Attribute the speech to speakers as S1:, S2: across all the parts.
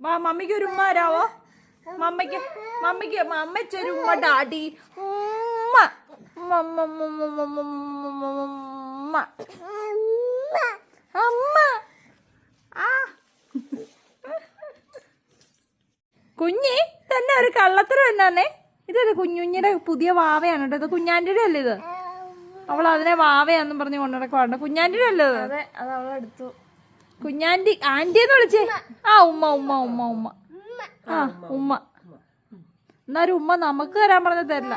S1: വാ മമ്മിക്ക് ഒരു ഉമ്മ തരാവോ മമ്മയ്ക്ക് മമ്മിക്ക് മമ്മച്ചൊരു ഉമ്മ ഡാഡി. ഉമ്മ. അമ്മ ആ. കുഞ്ഞി തന്നെ ഒരു കള്ളത്തരം എന്നാന്നേ? ഇതത് കുഞ്ഞുഞ്ഞിയുടെ പുതിയ വാവയാണ് കേട്ടോ. ഇത് കുഞ്ഞാന്റെ അല്ലേ ഇത്? അവൾ അതിനെ വാവയാന്നും പറഞ്ഞ് കൊണ്ടുനടക്കുവാണ്ട് കുഞ്ഞാന്റെ അല്ലേ
S2: അതെ അത് അവളെടുത്തു
S1: കുഞ്ഞാന്റി ആന്റി എന്ന് വിളിച്ചേ? ആ ഉമ്മ ഉമ്മ ഉമ്മ ഉമ്മ. ആ ഉമ്മ. എന്നാലും ഉമ്മ നമുക്ക് വരാൻ പറഞ്ഞ തരില്ല.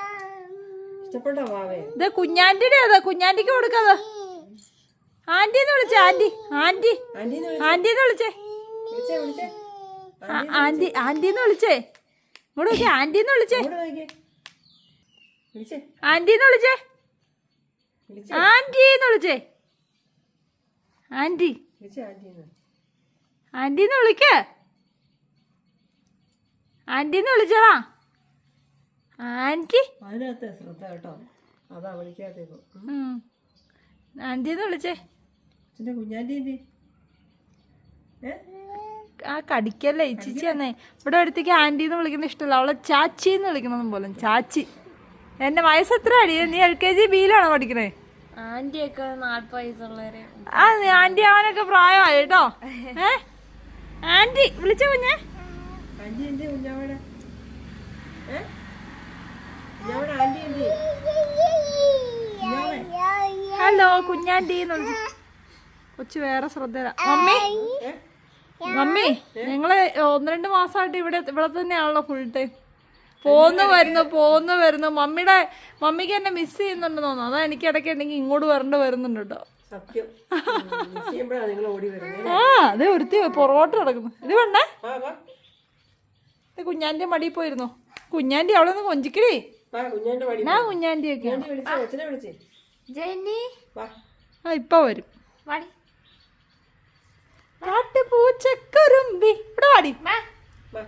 S1: ഇത് കുഞ്ഞാന്റിയുടെ അതാ കുഞ്ഞാന്റിക്ക് കൊടുക്കത്. ആന്റി എന്ന് വിളിച്ചേ ആന്റി ആന്റി
S3: ആന്റീന്ന്
S1: ആന്റി എന്ന് വിളിച്ചേ.
S3: വിളിച്ചേ വിളിച്ചേ.
S1: ആ, ആന്റി ആന്റി എന്ന് വിളിച്ചേ. ഇങ്ങോട്ട് നോക്കി ആന്റി എന്ന് വിളിച്ചേ. ആന്റി എന്ന് വിളിച്ചേ.
S3: വിളിച്ചേ.
S1: ആന്റി എന്ന് വിളിച്ചേ. ആന്റി
S3: വിളിച്ചേ
S1: വിളിക്ക ആന്റിന്ന് വിളിച്ചതാ ആന്റി വിളിച്ചോളാ.
S3: അതിനകത്ത് ശ്രദ്ധ കേട്ടോ. അതാ വിളിക്കാത്തേക്കോ
S1: ഉം. ആന്റി വിളിച്ചേ.
S3: അച്ഛന്റെ കുഞ്ഞാന്റെ എന്തി? ഏ?
S1: ആ കടിക്കല്ലേ ഇച്ചിച്ചി എന്നേ ഇവിടെ അടുത്തേക്ക് ആന്റി എന്ന് വിളിക്കുന്ന ഇഷ്ടമല്ല. അവളെ ചാച്ചി എന്ന് വിളിക്കണം പോലും. ചാച്ചി. എന്റെ വയസ്സ് എത്ര അടി നീ എൽ കെ ജി ബിയിലാണോ പഠിക്കണേ?
S2: ആന്റിയൊക്കെ നാൽപ്പത് വയസ്സുള്ളവരെ.
S1: ആ ആന്റി അവനൊക്കെ പ്രായമായി കേട്ടോ. ഏ? ആന്റി വിളിച്ച കുഞ്ഞെ? ഹലോ കുഞ്ഞാന്റി കൊച്ചു വേറെ ശ്രദ്ധ മമ്മി? മമ്മി ഞങ്ങൾ ഒന്ന് രണ്ട് മാസമായിട്ട് ഇവിടെ ഇവിടെ തന്നെയാണല്ലോ ഫുൾ ടൈം പോന്ന് വരുന്നു പോന്നു വരുന്നു. മമ്മിയുടെ മമ്മിക്ക് എന്നെ മിസ് ചെയ്യുന്നുണ്ട് തോന്നുന്നു. അതാ എനിക്ക് ഇടയ്ക്ക് ഉണ്ടെങ്കിൽ ഇങ്ങോട്ട് വരേണ്ട വരുന്നുണ്ട് കേട്ടോ.
S3: സത്യം. മിസ് ചെയ്യുമ്പോഴാണ് നിങ്ങൾ ഓടി
S1: ആ അതെ ഒരുത്തി പൊറോട്ട് കിടക്കുന്നു ഇത് വേണ്ടേ? ഇത് കുഞ്ഞാന്റെ മടിയിൽ പോയിരുന്നു? കുഞ്ഞാന്റെ അവിടെ നിന്ന്
S3: കുഞ്ഞാന്റെ
S1: ഞാൻ കുഞ്ഞാന്റെ ഒക്കെ
S3: വിളിച്ചേ വിളിച്ചേ?
S2: ജെന്നി?
S3: വാ.
S1: ആ ഇപ്പൊ വരും.
S2: വാടി
S1: കാട്ടുപൂച്ചക്കുറുമ്പി ഇവിടെ വാടി
S2: വാ
S3: വാ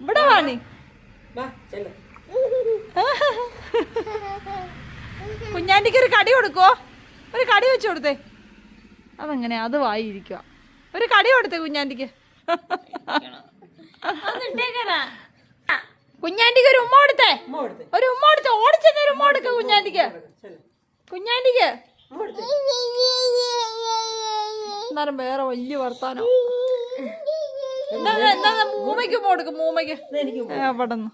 S1: ഇവിടെ വാണി കുഞ്ഞാന്റിക്ക് ഒരു കടി കൊടുക്കുവോ? ഒരു കടി വെച്ചു കൊടുത്തേ. അതെങ്ങനെ? അത് വായിരിക്കുക. ഒരു കടി കൊടുത്തേ
S2: കുഞ്ഞാണ്ടിക്ക്.
S1: കുഞ്ഞാണ്ടിക്ക് ഒരു ഉമ്മ കൊടുത്തേ. ഒരു ഉമ്മ കൊടുത്തേ. ഓടിച്ചെന്നെ ഒരു ഉമ്മ കൊടുക്ക
S3: കുഞ്ഞാണ്ടിക്ക്. കുഞ്ഞാണ്ടിക്ക്.
S1: എന്നാലും വേറെ വലിയ വർത്താനം. എന്താ എന്താ മൂമ്മയ്ക്ക് ഉമ്മ കൊടുക്കും മൂമ്മയ്ക്ക്
S3: എന്നാ എനിക്ക് ഉമ്മ.
S1: അവിടെ നിന്ന്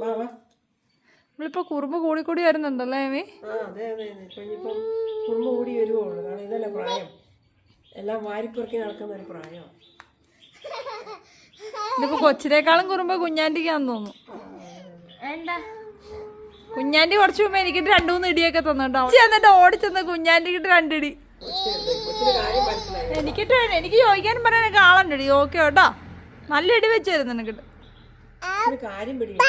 S3: വാ വാ.
S1: കൂടി കൂടി കൂടിക്കൂടി വരുന്നുണ്ടല്ലേ ഏമി?
S3: ആ അതെ അതെ അതെ. ഇപ്പൊ ഇനിയിപ്പം കുടുംബം കൂടി വരുവുള്ളൂ കാരണം ഇതല്ലേ പ്രായം. എല്ലാം വാരിപ്പെറുക്കി നടക്കുന്ന ഒരു പ്രായം
S1: ഇതിപ്പോ കൊച്ചിനേക്കാളും കുറുമ്പ് കുഞ്ഞാണ്ടിക്കാന്ന് തോന്നുന്നു.
S2: എന്താ?
S1: കുറച്ചു കുറച്ച് മുമ്പ് എനിക്കിട്ട് രണ്ടു മൂന്ന് ഇടിയൊക്കെ തന്നിട്ടോ എന്നിട്ട് ഓടിച്ചെന്ന് കുഞ്ഞാന്റിക്കിട്ട് രണ്ടിടി. എനിക്കിട്ട് എനിക്ക് ചോദിക്കാനും പറയാനൊക്കെ ആളുണ്ടടി. ഓക്കെ കേട്ടോ. നല്ല ഇടി വെച്ചായിരുന്നു എനിക്കിട്ട്
S3: കൊച്ചിന് കാര്യം പിടിക്കും